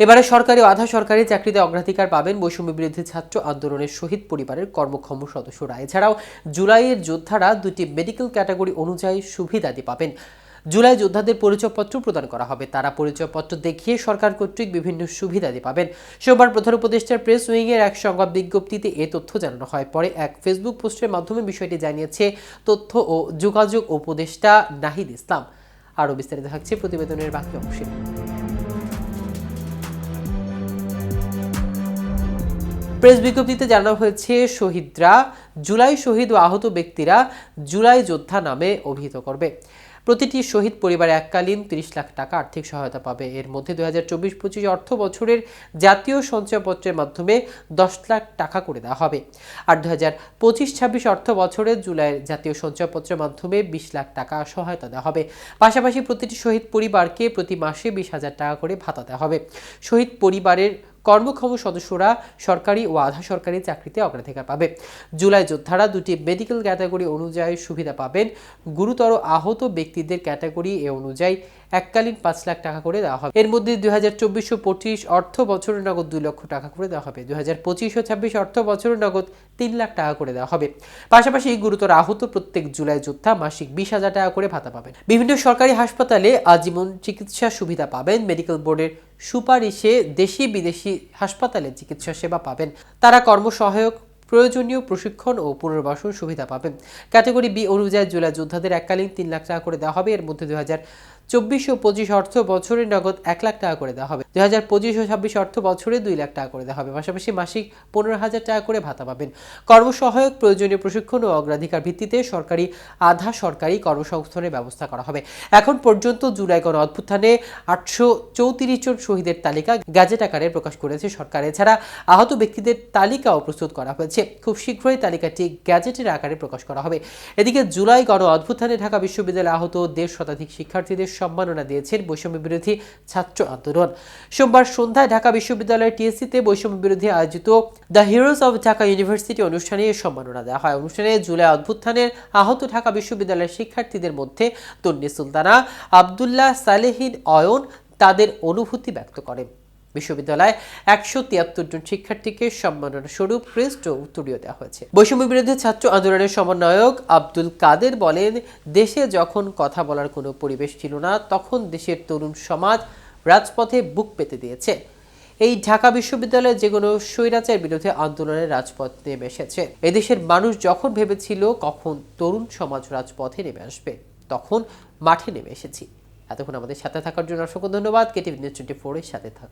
এবারে সরকারি ও আধা সরকারি চাকরিতে অগ্রাধিকার পাবেন বৈষম্য বিরোধী ছাত্র আন্দোলনের শহীদ পরিবারের কর্মক্ষম সদস্যরা। এছাড়াও জুলাইয়ের যোদ্ধারা দুটি মেডিকেল ক্যাটাগরি অনুযায়ী সুবিধাদি পাবেন। জুলাই যোদ্ধাদের পরিচয়পত্র প্রদান করা হবে। তারা পরিচয়পত্র দেখিয়ে সরকার কর্তৃক বিভিন্ন সুবিধাদি পাবেন। সোমবার প্রধান উপদেষ্টার প্রেস উইংয়ের এক সংবাদ বিজ্ঞপ্তিতে এ তথ্য জানানো হয়। পরে এক ফেসবুক পোস্টের মাধ্যমে বিষয়টি জানিয়েছে তথ্য ও যোগাযোগ উপদেষ্টা নাহিদ ইসলাম। আরও বিস্তারিত থাকছে প্রতিবেদনের বাকি অংশে। প্রেস বিজ্ঞপ্তিতে জানানো হয়েছে, শহীদরা, জুলাই শহীদ ও আহত ব্যক্তিরা জুলাই যোদ্ধা নামে অভিহিত করবে। প্রতিটি শহীদ পরিবারে এককালীন তিরিশ লাখ টাকা আর্থিক সহায়তা পাবে। এর মধ্যে দুই হাজার চব্বিশ পঁচিশ অর্থ বছরের জাতীয় সঞ্চয়পত্রের মাধ্যমে দশ লাখ টাকা করে দেওয়া হবে। আর দু হাজার পঁচিশ ছাব্বিশ অর্থ বছরের জুলাইয়ের জাতীয় সঞ্চয়পত্রের মাধ্যমে বিশ লাখ টাকা সহায়তা দেওয়া হবে। পাশাপাশি প্রতিটি শহীদ পরিবারকে প্রতি মাসে বিশ হাজার টাকা করে ভাতা দেওয়া হবে। শহীদ পরিবারের কর্মক্ষম সদস্যরা সরকারি ও আধা সরকারি চাকরিতে অগ্রাধিকার পাবে। জুলাই যোদ্ধারা দুটি মেডিকেল ক্যাটাগরি অনুযায়ী সুবিধা পাবেন। গুরুতর আহত ব্যক্তিদের ক্যাটাগরি এ অনুযায়ী এককালীন পাঁচ লাখ টাকা করে দেওয়া হবে। এর মধ্যে দুই হাজার চব্বিশ পঁচিশ অর্থ বছরের নগদ দুই লক্ষ টাকা করে দেওয়া হবে। দুই হাজার পঁচিশ ছাব্বিশ অর্থ বছরের নগদ তিন লাখ টাকা করে দেওয়া হবে। পাশাপাশি গুরুতর আহত প্রত্যেক জুলাই যোদ্ধা মাসিক বিশ হাজার টাকা করে ভাতা পাবেন। বিভিন্ন সরকারি হাসপাতালে আজীবন চিকিৎসা সুবিধা পাবেন। মেডিকেল বোর্ডের সুপারিশে দেশি বিদেশি হাসপাতালে চিকিৎসা সেবা পাবেন। তারা কর্মসহায়ক, প্রয়োজনীয় প্রশিক্ষণ ও পুনর্বাসন সুবিধা পাবেন। ক্যাটাগরি বি অনুযায়ী জুলাই যোদ্ধাদের এককালীন তিন লাখ টাকা করে দেওয়া হবে। এর মধ্যে দুই হাজার চব্বিশ ও পঁচিশ অর্থ বছরে নগদ এক লাখ টাকা করে দেওয়া হবে। দুই হাজার পঁচিশ ও ছাব্বিশ অর্থ বছরে দুই লাখ টাকা করে দেওয়া হবে। পাশাপাশি মাসিক পনেরো হাজার টাকা করে ভাতা পাবেন। কর্মসহায়ক, প্রয়োজনীয় প্রশিক্ষণ ও অগ্রাধিকার ভিত্তিতে সরকারি, আধা সরকারি কর্মসংস্থানের ব্যবস্থা করা হবে। এখন পর্যন্ত জুলাই গণ অভ্যুত্থানে আটশো চৌত্রিশ জন শহীদের তালিকা গ্যাজেট আকারে প্রকাশ করেছে সরকার। এছাড়া আহত ব্যক্তিদের তালিকাও প্রস্তুত করা হয়েছে। খুব শীঘ্রই তালিকাটি গ্যাজেটের আকারে প্রকাশ করা হবে। এদিকে জুলাই গণ অভ্যুত্থানে ঢাকা বিশ্ববিদ্যালয়ে আহত দেড় শতাধিক শিক্ষার্থীদের সম্মাননা দিয়েছেন বৈষম্য বিরোধী ছাত্র আন্দোলন। সোমবার সন্ধ্যায় ঢাকা বিশ্ববিদ্যালয়ের টিএসসিতে বৈষম্য বিরোধী আয়োজিত the heroes of Dhaka university অনুষ্ঠানে সম্মাননা দেওয়া হয়। অনুষ্ঠানে জুলাই অভ্যুত্থানের আহত ঢাকা বিশ্ববিদ্যালয়ের শিক্ষার্থীদের মধ্যে তন্নি সুলতানা, আবদুল্লাহ সালেহিন অয়ন তাদের অনুভূতি ব্যক্ত করেন। বিশ্ববিদ্যালয়ে একশো তিয়াত্তর জন শিক্ষার্থীকে সম্মাননা স্বরূপ ক্রেস্ট ও উত্তরীয় দেওয়া হয়েছে। বৈষম্য বিরোধী ছাত্র আন্দোলনের সমন্বয়ক আব্দুল কাদের বলেন, দেশে যখন কথা বলার কোনো পরিবেশ ছিল না, তখন দেশের তরুণ সমাজ রাজপথে বুক পেতে দিয়েছে। এই ঢাকা বিশ্ববিদ্যালয়ে যে কোনো স্বৈরাচার বিরুদ্ধে আন্দোলনের রাজপথ নেমে এসেছে। এদেশের মানুষ যখন ভেবেছিল কখন তরুণ সমাজ রাজপথে নেমে আসবে, তখন মাঠে নেমে এসেছি। এতক্ষণ আমাদের সাথে থাকার জন্য অসংখ্য ধন্যবাদ। কেটিভি নিউজ টোয়েন্টি ফোরের সাথে থাকুন।